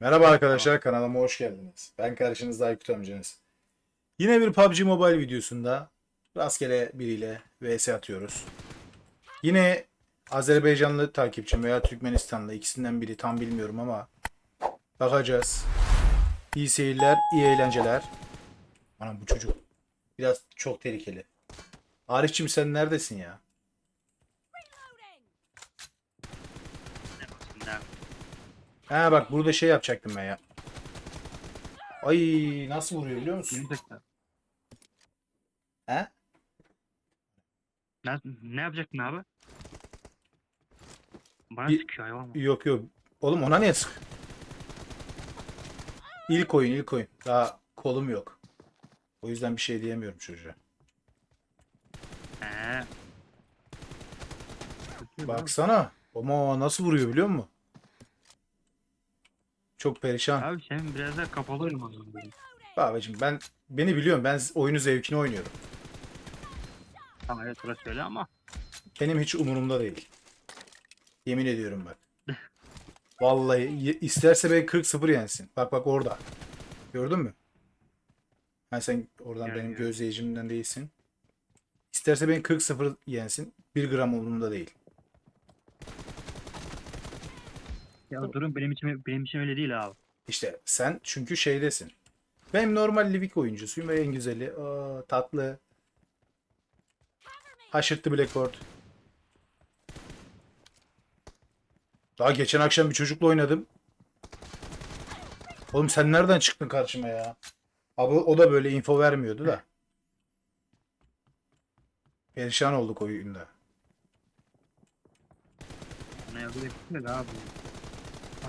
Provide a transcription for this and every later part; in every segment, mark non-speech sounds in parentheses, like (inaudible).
Merhaba arkadaşlar kanalıma hoş geldiniz. Ben karşınızda Aykut amcanız. Yine bir PUBG Mobile videosunda rastgele biriyle vs atıyoruz. Yine Azerbaycanlı takipçim veya Türkmenistanlı ikisinden biri tam bilmiyorum ama bakacağız. İyi seyirler, iyi eğlenceler. Anam bu çocuk biraz çok tehlikeli. Arifçim sen neredesin ya? Şimdi Ha bak burada şey yapacaktım ben ya. Ay nasıl vuruyor biliyor musun? tekrar. He? Ne, ne yapacaktın abi? Bana Bir- sıkıyor hayvan mı? Yok yok. Oğlum ona niye sık? İlk oyun ilk oyun. Daha kolum yok. O yüzden bir şey diyemiyorum çocuğa. Eee. Baksana. Ama nasıl vuruyor biliyor musun? Çok perişan. Abi sen biraz daha kapalı oynaman lazım. Babacım ben beni biliyorum. Ben oyunu zevkine oynuyorum. Tamam evet orası öyle ama. Benim hiç umurumda değil. Yemin ediyorum bak. Vallahi isterse beni 40-0 yensin. Bak bak orada. Gördün mü? Ha sen oradan Gördüm, benim gözleyicimden değilsin. İsterse beni 40-0 yensin. 1 gram umurumda değil. Ya durum benim için benim için öyle değil abi. İşte sen çünkü şeydesin. Benim normal Livik oyuncusuyum ve en güzeli. Aa, tatlı. Haşırttı Blackboard. Daha geçen akşam bir çocukla oynadım. Oğlum sen nereden çıktın karşıma ya? Abi o da böyle info vermiyordu da. Perişan olduk oyunda. Bana yardım etsin de abi.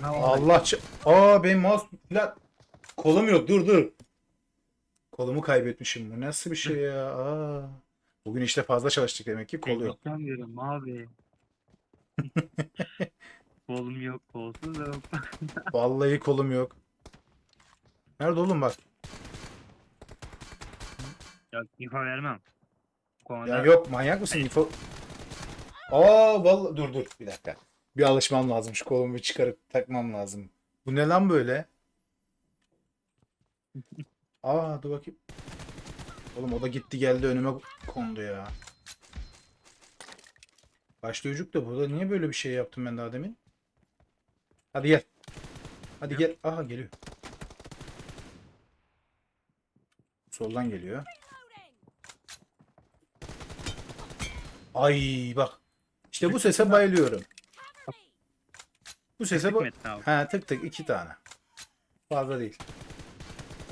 Vallahi- Allah ç- Aa benim mouse falan kolum yok dur dur. Kolumu kaybetmişim. Bu nasıl bir şey ya? Aa. Bugün işte fazla çalıştık demek ki kol yok. İstemiyorum abi. (laughs) Kolum yok, kolsuz yok. (laughs) Vallahi kolum yok. Nerede oğlum bak. ya info vermem. Bu konuda Ya yok manyak mısın? Info... Aa vallahi dur dur bir dakika. Bir alışmam lazım. Şu kolumu bir çıkarıp takmam lazım. Bu ne lan böyle? Aa dur bakayım. Oğlum o da gitti geldi önüme kondu ya. Başta çocuk da burada niye böyle bir şey yaptım ben daha demin? Hadi gel. Hadi gel. Aha geliyor. Soldan geliyor. Ay bak. İşte bu sese bayılıyorum. Bu sese Tek ba- mi ettin abi? Ha tık tık iki tane. Fazla değil.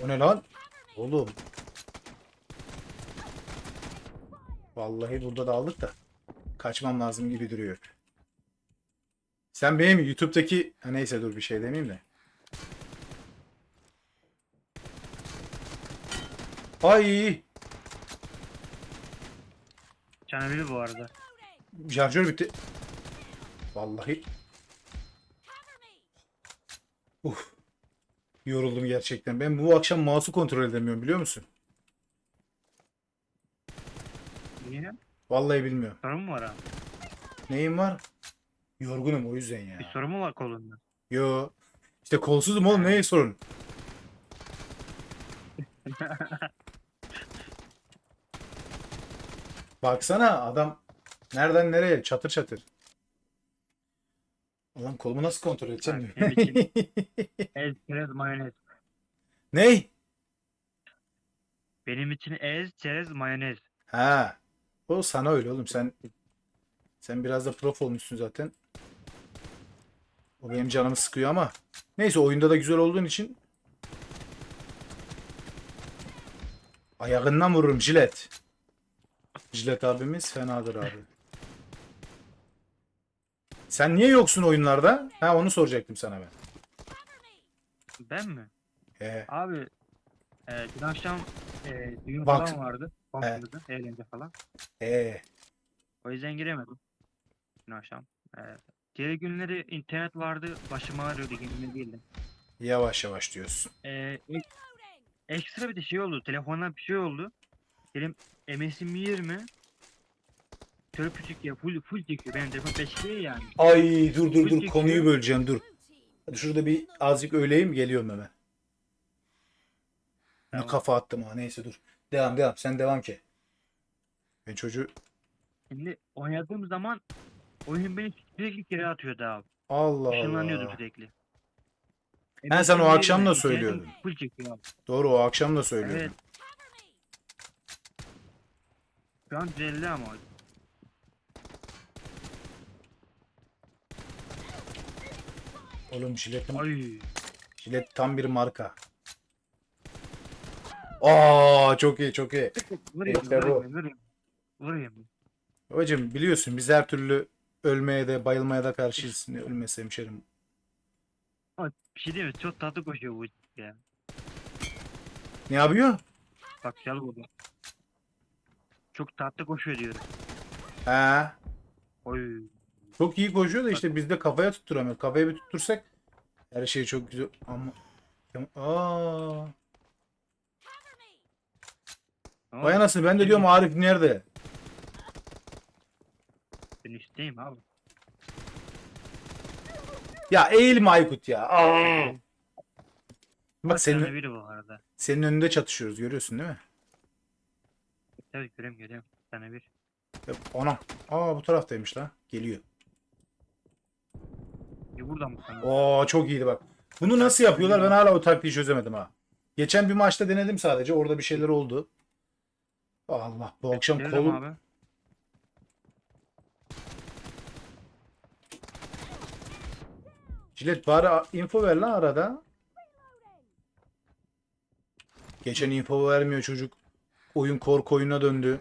O ne lan? Oğlum. Vallahi burada da aldık da. Kaçmam lazım gibi duruyor. Sen benim YouTube'daki ha neyse dur bir şey demeyeyim de. Ay Canavili bu arada. şarjör bitti. Vallahi. Yoruldum gerçekten. Ben bu akşam mouse'u kontrol edemiyorum biliyor musun? Niye? Vallahi bilmiyorum. Sorun mu var abi? Neyim var? Yorgunum o yüzden ya. Bir sorun mu var kolunda? Yo. İşte kolsuzum oğlum neye sorun? (laughs) Baksana adam nereden nereye çatır çatır. Ulan kolumu nasıl kontrol edeceğim? İçin- (laughs) Ez, çerez, mayonez. Ney? Benim için ez, çerez, mayonez. Ha. O sana öyle oğlum sen sen biraz da prof olmuşsun zaten. O benim canımı sıkıyor ama neyse oyunda da güzel olduğun için ayağından vururum jilet. Jilet abimiz fenadır abi. Sen niye yoksun oyunlarda? Ha onu soracaktım sana ben. Ben mi? Ee, Abi e, dün akşam e, düğün Bak- falan vardı. Komşumuzda eğlence falan. ee, O yüzden giremedim. Dün akşam. E, diğer günleri internet vardı. Başım ağrıyordu. Günümde değildim. yavaş yavaş diyorsun. E, ek- ekstra bir de şey oldu. Telefondan bir şey oldu. Benim MS'im 20. Küçük ya. Full, full çekiyor. Benim telefon 5 değil yani. Ay dur dur dur konuyu böleceğim dur. Hadi şurada bir azıcık öyleyim geliyorum hemen. Ne Tamam. kafa attım ha neyse dur. Devam devam sen devam ki. Ben çocuğu Şimdi oynadığım zaman oyun beni sürekli geri atıyordu abi. Allah Allah. sürekli. Ha, sen o akşam da söylüyordun. internetim Full çekiyor abi. Doğru o akşam da söylüyordun. Evet. Şu an düzeldi ama. Oğlum jiletin, Ay. jilet tam bir marka. Aa çok iyi çok iyi. Vurayım, İşte bu. vurayım, vurayım. Vurayım. Hocam biliyorsun biz her türlü ölmeye de bayılmaya da karşıyız. Ne ölmesi hemşerim. Ama bir şey diyeyim mi? Çok tatlı koşuyor bu ya. Ne yapıyor? Bak gel burada. Çok tatlı koşuyor diyorum. He. Oy. Çok iyi koşuyor da işte biz de kafaya tutturamıyoruz. Kafaya bir tuttursak her şey çok güzel ama Aa. Ama Vay anasını ben de diyorum Arif nerede? Ben üstteyim abi. Ya eğilme Aykut ya. Aa. Bak senin, biri bu arada. senin önünde çatışıyoruz görüyorsun değil mi? Evet görüyorum görüyorum. Tane bir. Anam. Aa bu taraftaymış lan. Geliyor. Buradan sana? Oo çok iyiydi bak. Bunu nasıl yapıyorlar ben hala o taktiği çözemedim ha. Geçen bir maçta denedim sadece. Orada bir şeyler oldu. Allah bu akşam Gelelim kolum abi. Cilet bari a- info ver lan arada. Geçen info vermiyor çocuk. Oyun korku oyununa döndü.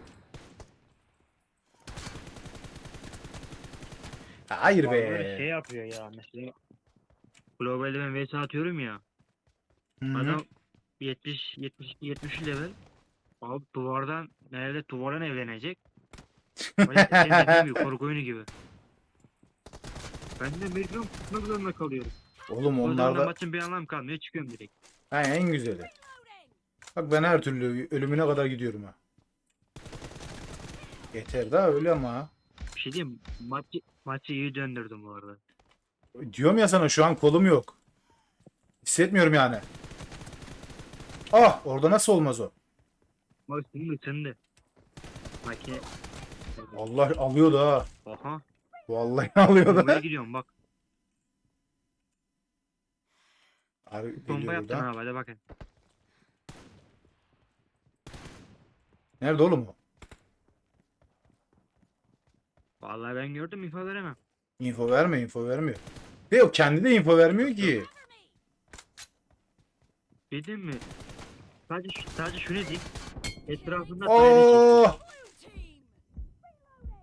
Hayır Bazıları şey be. yapıyor ya mesela. Globalde ben VS atıyorum ya. Hı hı. Adam 70 72 70 level. Abi duvardan nerede duvardan evlenecek. Böyle senin dediğin gibi (laughs) korku oyunu gibi. Ben de mecbur tutmak zorunda kalıyorum. Oğlum O zaman onlar da da maçın bir anlamı kalmıyor çıkıyorum direkt. ha, en güzeli. Bak ben her türlü ölümüne kadar gidiyorum ha. Yeter daha öyle ama. Bir şey diyeyim mi? maçı, maçı iyi döndürdüm bu arada. Diyorum ya sana şu an kolum yok. Hissetmiyorum yani. Ah orada nasıl olmaz o? Şimdi ısındı. Makine. Allah alıyordu ha. Oha. Vallahi (laughs) alıyordu. Bombaya gidiyorum bak. Abi Bomba geliyor yaptın buradan. abi hadi bakın. Nerede oğlum o? Vallahi ben gördüm info veremem. Info verme, info vermiyor. Ve o kendi de info vermiyor ki. Dedim mi? Sadece, sadece şunu diyeyim. Etrafında çekiyor. Oh!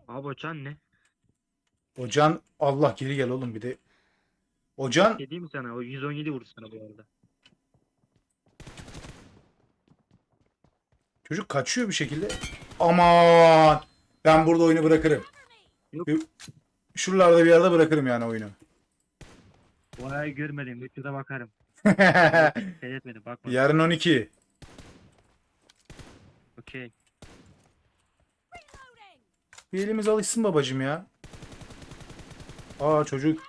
Abi o can ne? O can Allah geri gel oğlum bir de. O can Dediğim sana o 117 vurdu sana bu arada. çocuk kaçıyor bir şekilde. Aman! Ben burada oyunu bırakırım. Yok. Şuralarda bir yerde bırakırım yani oyunu. Bu ayı görmedim. YouTube'da bakarım. (laughs) Seyretmedim bakmadım. Yarın 12. Okey. Bir elimiz alışsın babacım ya. Aa çocuk.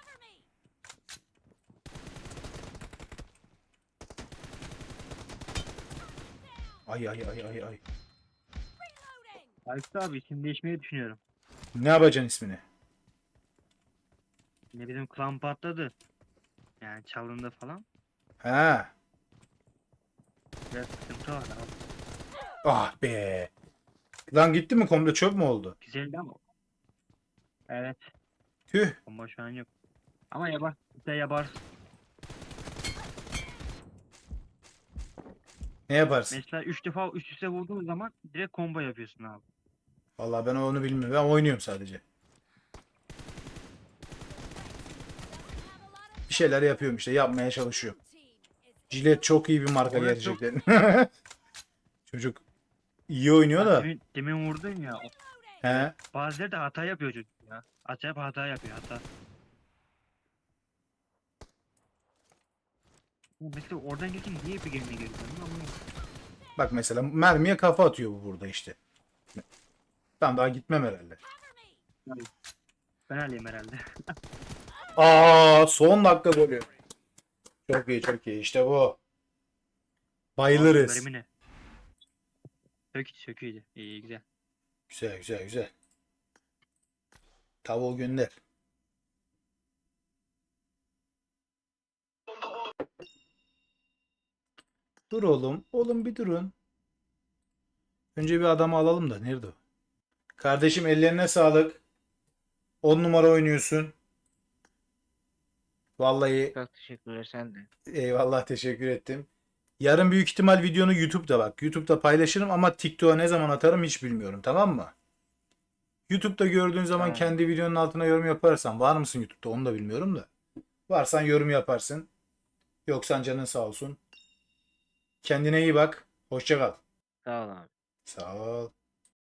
Ay ay ay ay ay. Aykut abi isim değişmeyi düşünüyorum. Ne yapacaksın ismini? Ne bizim klan patladı. Yani çalındı falan. He. Biraz sıkıntı var abi. Ah be. Lan gitti mi komple çöp mü oldu? Güzeldi ama. Evet. Tüh. Bomba şu an yok. Ama yabar. Bir de yabar. Ne yaparsın? Mesela 3 defa üst üste vurduğun zaman direkt combo yapıyorsun abi. Vallahi ben onu bilmiyorum. Ben oynuyorum sadece. Bir şeyler yapıyorum işte. Yapmaya çalışıyorum. Jilet çok iyi bir marka Evet, çok- gerçekten. (laughs) Çocuk iyi oynuyor da. Demin, demin vurdun ya. He. Bazıları da hata yapıyor çocuk ya. Acayip hata yapıyor hata. Mesela oradan geçin niye bir gemine geliyorsun ama Bak mesela mermiye kafa atıyor bu burada işte. Ben daha gitmem herhalde. ben alayım herhalde. (laughs) Aa son dakika golü. Çok iyi çok iyi. İşte bu. Bayılırız. Mermi ne? İyi, iyiydi. İyi, güzel. Güzel güzel güzel. Tavuğu gönder. Dur oğlum. Oğlum bir durun. Önce bir adamı alalım da. Nerede o? Kardeşim ellerine sağlık. 10 numara oynuyorsun. Vallahi Çok teşekkürler sen de. Eyvallah teşekkür ettim. Yarın büyük ihtimal videonu YouTube'da bak. YouTube'da paylaşırım ama TikTok'a ne zaman atarım hiç bilmiyorum tamam mı? YouTube'da gördüğün zaman Tamam. kendi videonun altına yorum yaparsan var mısın YouTube'da onu da bilmiyorum da. Varsan yorum yaparsın. Yoksan canın sağ olsun. Kendine iyi bak. Hoşça kal. Sağ ol abi. Sağ ol.